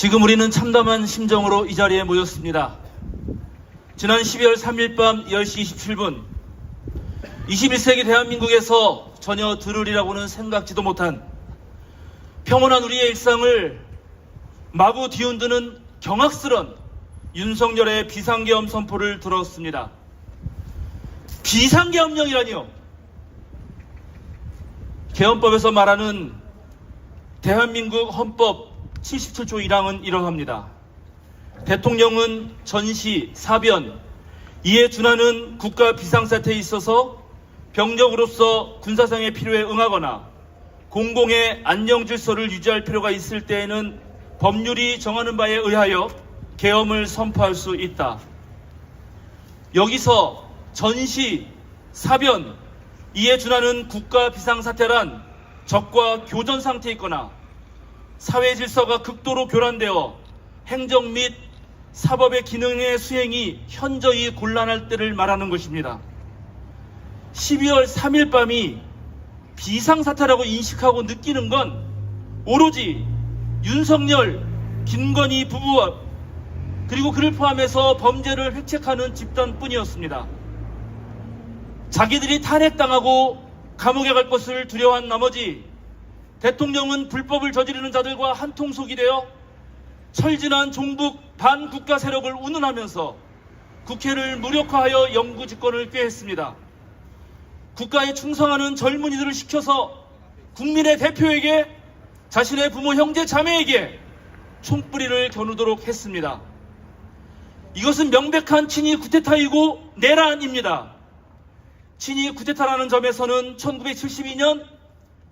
지금 우리는 참담한 심정으로 이 자리에 모였습니다. 지난 12월 3일 밤 10시 27분 21세기 대한민국에서 전혀 들으리라고는 생각지도 못한 평온한 우리의 일상을 마구 뒤흔드는 경악스런 윤석열의 비상계엄 선포를 들었습니다. 비상계엄령이라니요. 계엄법에서 말하는 대한민국 헌법 77조 1항은 이러합니다. 대통령은 전시, 사변, 이에 준하는 국가 비상사태에 있어서 병력으로서 군사상의 필요에 응하거나 공공의 안녕 질서를 유지할 필요가 있을 때에는 법률이 정하는 바에 의하여 계엄을 선포할 수 있다. 여기서 전시, 사변, 이에 준하는 국가 비상사태란 적과 교전 상태에 있거나 사회 질서가 극도로 교란되어 행정 및 사법의 기능의 수행이 현저히 곤란할 때를 말하는 것입니다. 12월 3일 밤이 비상사태라고 인식하고 느끼는 건 오로지 윤석열, 김건희 부부와 그리고 그를 포함해서 범죄를 획책하는 집단뿐이었습니다. 자기들이 탄핵당하고 감옥에 갈 것을 두려워한 나머지 대통령은 불법을 저지르는 자들과 한통속이 되어 철진한 종북 반국가 세력을 운운하면서 국회를 무력화하여 영구 집권을 꾀했습니다. 국가에 충성하는 젊은이들을 시켜서 국민의 대표에게 자신의 부모 형제 자매에게 총뿌리를 겨누도록 했습니다. 이것은 명백한 친위 구테타이고 내란입니다. 친위 구테타라는 점에서는 1972년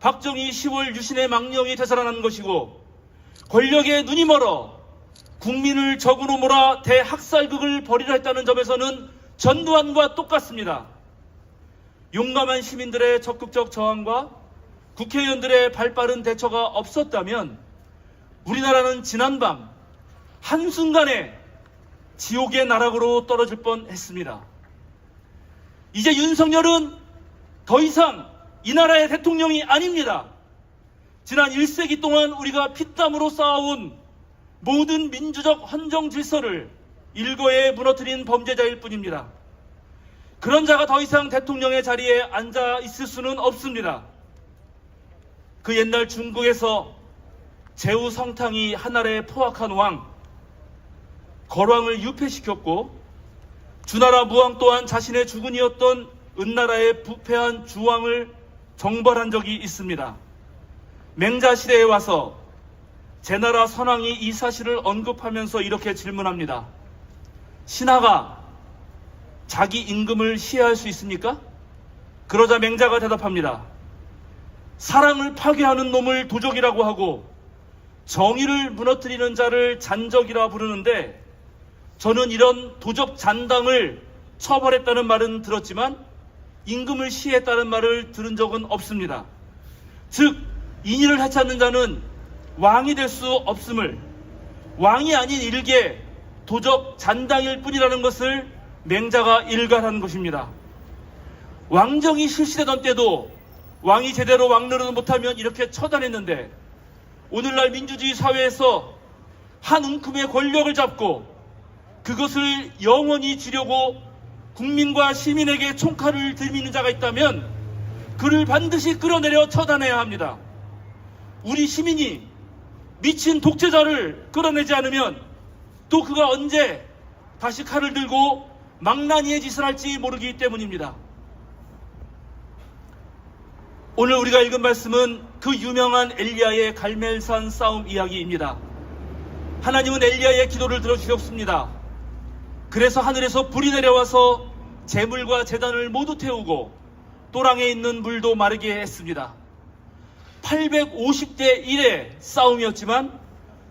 박정희 10월 유신의 망령이 되살아난 것이고 권력에 눈이 멀어 국민을 적으로 몰아 대학살극을 벌이려 했다는 점에서는 전두환과 똑같습니다. 용감한 시민들의 적극적 저항과 국회의원들의 발빠른 대처가 없었다면 우리나라는 지난밤 한순간에 지옥의 나락으로 떨어질 뻔 했습니다. 이제 윤석열은 더 이상 이 나라의 대통령이 아닙니다. 지난 1세기 동안 우리가 피땀으로 쌓아온 모든 민주적 헌정 질서를 일거에 무너뜨린 범죄자일 뿐입니다. 그런 자가 더 이상 대통령의 자리에 앉아 있을 수는 없습니다. 그 옛날 중국에서 제우 성탕이 하나라에 포악한 왕, 거왕을 유폐시켰고 주나라 무왕 또한 자신의 주군이었던 은나라의 부패한 주왕을 정벌한 적이 있습니다. 맹자 시대에 와서 제 나라 선왕이 이 사실을 언급하면서 이렇게 질문합니다. 신하가 자기 임금을 시해할 수 있습니까? 그러자 맹자가 대답합니다. 사랑을 파괴하는 놈을 도적이라고 하고 정의를 무너뜨리는 자를 잔적이라 부르는데 저는 이런 도적 잔당을 처벌했다는 말은 들었지만 임금을 시했다는 말을 들은 적은 없습니다. 즉 인의를 해찾는 자는 왕이 될 수 없음을 왕이 아닌 일개 도적 잔당일 뿐이라는 것을 맹자가 일관하는 것입니다. 왕정이 실시되던 때도 왕이 제대로 왕노릇을 못하면 이렇게 처단했는데 오늘날 민주주의 사회에서 한 움큼의 권력을 잡고 그것을 영원히 지려고 국민과 시민에게 총칼을 들미는 자가 있다면 그를 반드시 끌어내려 처단해야 합니다. 우리 시민이 미친 독재자를 끌어내지 않으면 또 그가 언제 다시 칼을 들고 망나니의 짓을 할지 모르기 때문입니다. 오늘 우리가 읽은 말씀은 그 유명한 엘리야의 갈멜산 싸움 이야기입니다. 하나님은 엘리야의 기도를 들어주셨습니다. 그래서 하늘에서 불이 내려와서 재물과 재단을 모두 태우고 또랑에 있는 물도 마르게 했습니다. 850대 1의 싸움이었지만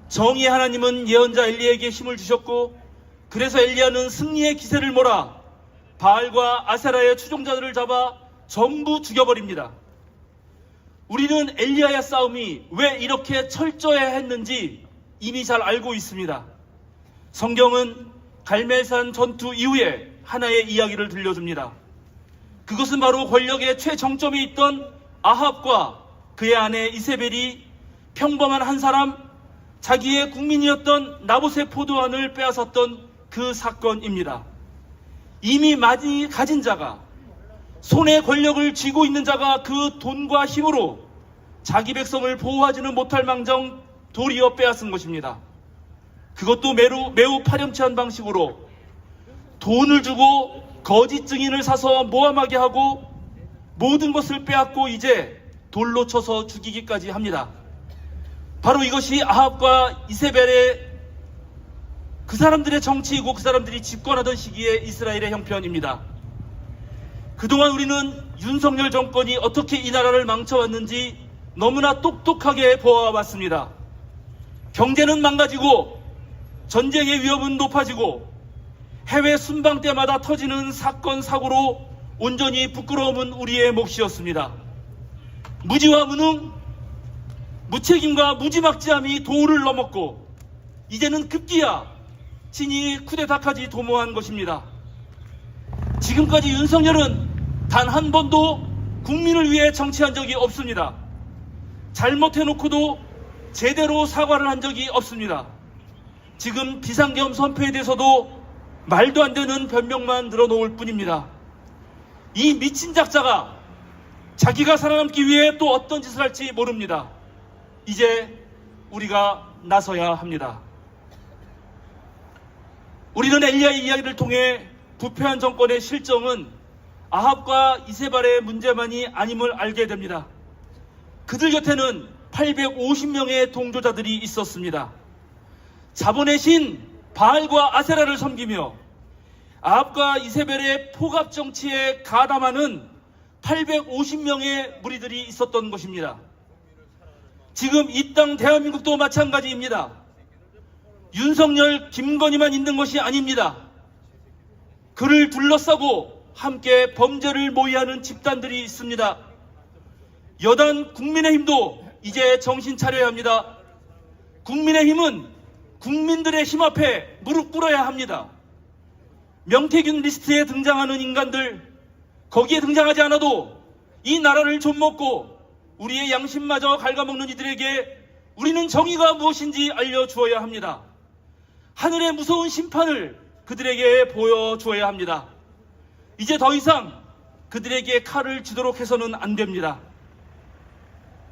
정의 하나님은 예언자 엘리에게 힘을 주셨고 그래서 엘리야는 승리의 기세를 몰아 바알과 아세라의 추종자들을 잡아 전부 죽여버립니다. 우리는 엘리야의 싸움이 왜 이렇게 철저해야 했는지 이미 잘 알고 있습니다. 성경은 갈멜산 전투 이후에 하나의 이야기를 들려줍니다. 그것은 바로 권력의 최정점에 있던 아합과 그의 아내 이세벨이 평범한 한 사람, 자기의 국민이었던 나봇의 포도원을 빼앗았던 그 사건입니다. 이미 많이 가진 자가 손에 권력을 쥐고 있는 자가 그 돈과 힘으로 자기 백성을 보호하지는 못할 망정 도리어 빼앗은 것입니다. 그것도 매우, 매우 파렴치한 방식으로 돈을 주고 거짓 증인을 사서 모함하게 하고 모든 것을 빼앗고 이제 돌로 쳐서 죽이기까지 합니다. 바로 이것이 아합과 이세벨의 그 사람들의 정치이고 그 사람들이 집권하던 시기의 이스라엘의 형편입니다. 그동안 우리는 윤석열 정권이 어떻게 이 나라를 망쳐왔는지 너무나 똑똑하게 보아왔습니다. 경제는 망가지고 전쟁의 위험은 높아지고 해외 순방 때마다 터지는 사건 사고로 온전히 부끄러움은 우리의 몫이었습니다. 무지와 무능, 무책임과 무지막지함이 도를 넘었고 이제는 급기야 진이 쿠데타까지 도모한 것입니다. 지금까지 윤석열은 단 한 번도 국민을 위해 정치한 적이 없습니다. 잘못해놓고도 제대로 사과를 한 적이 없습니다. 지금 비상계엄 선포에 대해서도 말도 안 되는 변명만 늘어놓을 뿐입니다. 이 미친 작자가 자기가 살아남기 위해 또 어떤 짓을 할지 모릅니다. 이제 우리가 나서야 합니다. 우리는 엘리야의 이야기를 통해 부패한 정권의 실정은 아합과 이세발의 문제만이 아님을 알게 됩니다. 그들 곁에는 850명의 동조자들이 있었습니다. 자본의 신 바알과 아세라를 섬기며 아합과 이세벨의 포갑 정치에 가담하는 850명의 무리들이 있었던 것입니다. 지금 이 땅 대한민국도 마찬가지입니다. 윤석열, 김건희만 있는 것이 아닙니다. 그를 둘러싸고 함께 범죄를 모의하는 집단들이 있습니다. 여단 국민의힘도 이제 정신 차려야 합니다. 국민의힘은 국민들의 힘 앞에 무릎 꿇어야 합니다. 명태균 리스트에 등장하는 인간들, 거기에 등장하지 않아도 이 나라를 좀먹고 우리의 양심마저 갉아먹는 이들에게 우리는 정의가 무엇인지 알려주어야 합니다. 하늘의 무서운 심판을 그들에게 보여주어야 합니다. 이제 더 이상 그들에게 칼을 쥐도록 해서는 안 됩니다.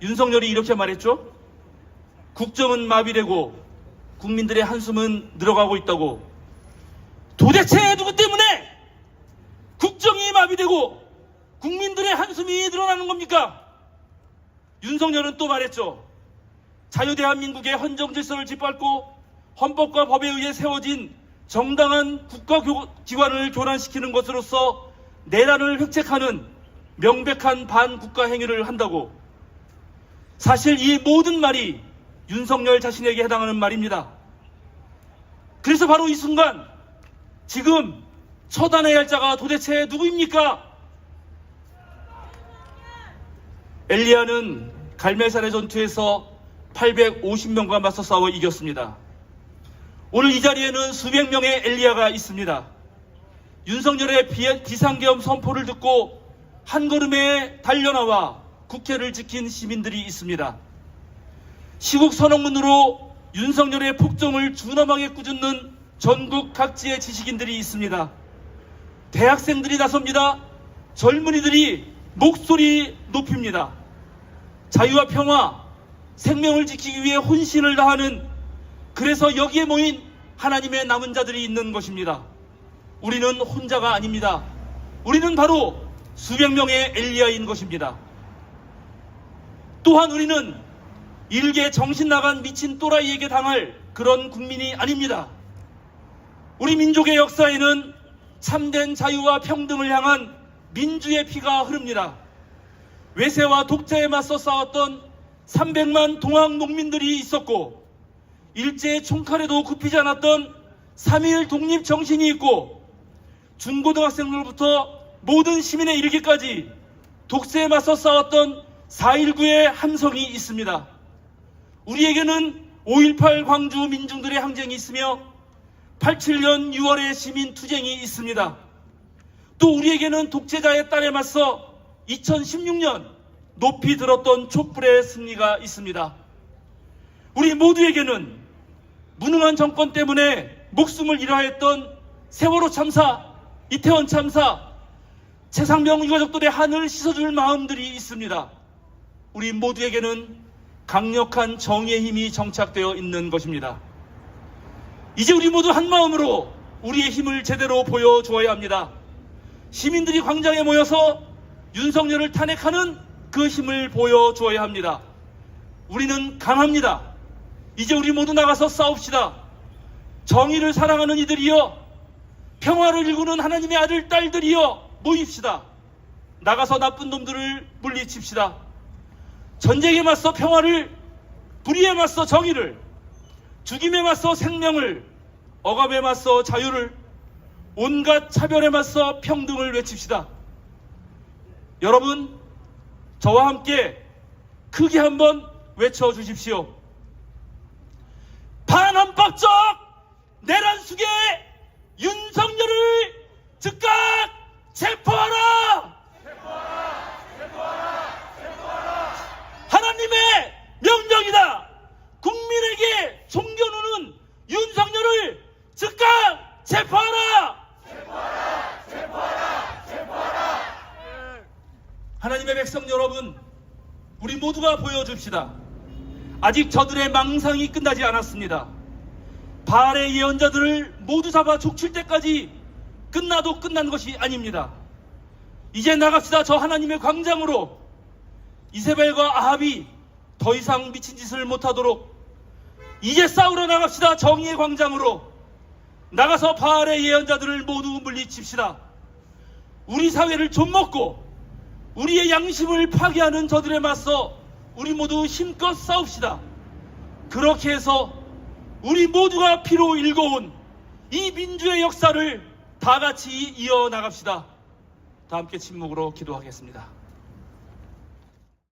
윤석열이 이렇게 말했죠? 국정은 마비되고 국민들의 한숨은 늘어가고 있다고. 도대체 누구 때문에 국정이 마비되고 국민들의 한숨이 늘어나는 겁니까? 윤석열은 또 말했죠. 자유대한민국의 헌정 질서를 짓밟고 헌법과 법에 의해 세워진 정당한 국가기관을 교란시키는 것으로서 내란을 획책하는 명백한 반국가 행위를 한다고. 사실 이 모든 말이 윤석열 자신에게 해당하는 말입니다. 그래서 바로 이 순간 지금 처단해야 할 자가 도대체 누구입니까? 엘리야는 갈멜산의 전투에서 850명과 맞서 싸워 이겼습니다. 오늘 이 자리에는 수백 명의 엘리야가 있습니다. 윤석열의 비- 비상계엄 선포를 듣고 한 걸음에 달려나와 국회를 지킨 시민들이 있습니다. 시국 선언문으로 윤석열의 폭정을 준엄하게 꾸짖는 전국 각지의 지식인들이 있습니다. 대학생들이 나섭니다. 젊은이들이 목소리 높입니다. 자유와 평화, 생명을 지키기 위해 혼신을 다하는 그래서 여기에 모인 하나님의 남은 자들이 있는 것입니다. 우리는 혼자가 아닙니다. 우리는 바로 수백 명의 엘리야인 것입니다. 또한 우리는 일개 정신 나간 미친 또라이에게 당할 그런 국민이 아닙니다. 우리 민족의 역사에는 참된 자유와 평등을 향한 민주의 피가 흐릅니다. 외세와 독재에 맞서 싸웠던 300만 동학 농민들이 있었고 일제의 총칼에도 굽히지 않았던 3.1 독립 정신이 있고 중고등학생들부터 모든 시민에 이르기까지 독재에 맞서 싸웠던 4.19의 함성이 있습니다. 우리에게는 5.18 광주 민중들의 항쟁이 있으며 87년 6월의 시민 투쟁이 있습니다. 또 우리에게는 독재자의 딸에 맞서 2016년 높이 들었던 촛불의 승리가 있습니다. 우리 모두에게는 무능한 정권 때문에 목숨을 잃어했던 세월호 참사, 이태원 참사, 최상병 유가족들의 한을 씻어줄 마음들이 있습니다. 우리 모두에게는 강력한 정의의 힘이 정착되어 있는 것입니다. 이제 우리 모두 한 마음으로 우리의 힘을 제대로 보여주어야 합니다. 시민들이 광장에 모여서 윤석열을 탄핵하는 그 힘을 보여주어야 합니다. 우리는 강합니다. 이제 우리 모두 나가서 싸웁시다. 정의를 사랑하는 이들이여, 평화를 일구는 하나님의 아들, 딸들이여, 모입시다. 나가서 나쁜 놈들을 물리칩시다. 전쟁에 맞서 평화를, 불의에 맞서 정의를, 죽임에 맞서 생명을, 억압에 맞서 자유를, 온갖 차별에 맞서 평등을 외칩시다. 여러분, 저와 함께 크게 한번 외쳐주십시오. 반헌법적 내란 수계 윤석열을 즉각 체포하라! 하나님의 명령이다! 국민에게 종겨누는 윤석열을 즉각 체포하라! 하나님의 백성 여러분, 우리 모두가 보여줍시다. 아직 저들의 망상이 끝나지 않았습니다. 바알의 예언자들을 모두 잡아 족칠 때까지 끝나도 끝난 것이 아닙니다. 이제 나갑시다. 저 하나님의 광장으로 이세벨과 아합이 더 이상 미친 짓을 못하도록 이제 싸우러 나갑시다. 정의의 광장으로 나가서 바알의 예언자들을 모두 물리칩시다. 우리 사회를 좀먹고 우리의 양심을 파괴하는 저들에 맞서 우리 모두 힘껏 싸웁시다. 그렇게 해서 우리 모두가 피로 일궈온 이 민주의 역사를 다 같이 이어나갑시다. 다 함께 침묵으로 기도하겠습니다.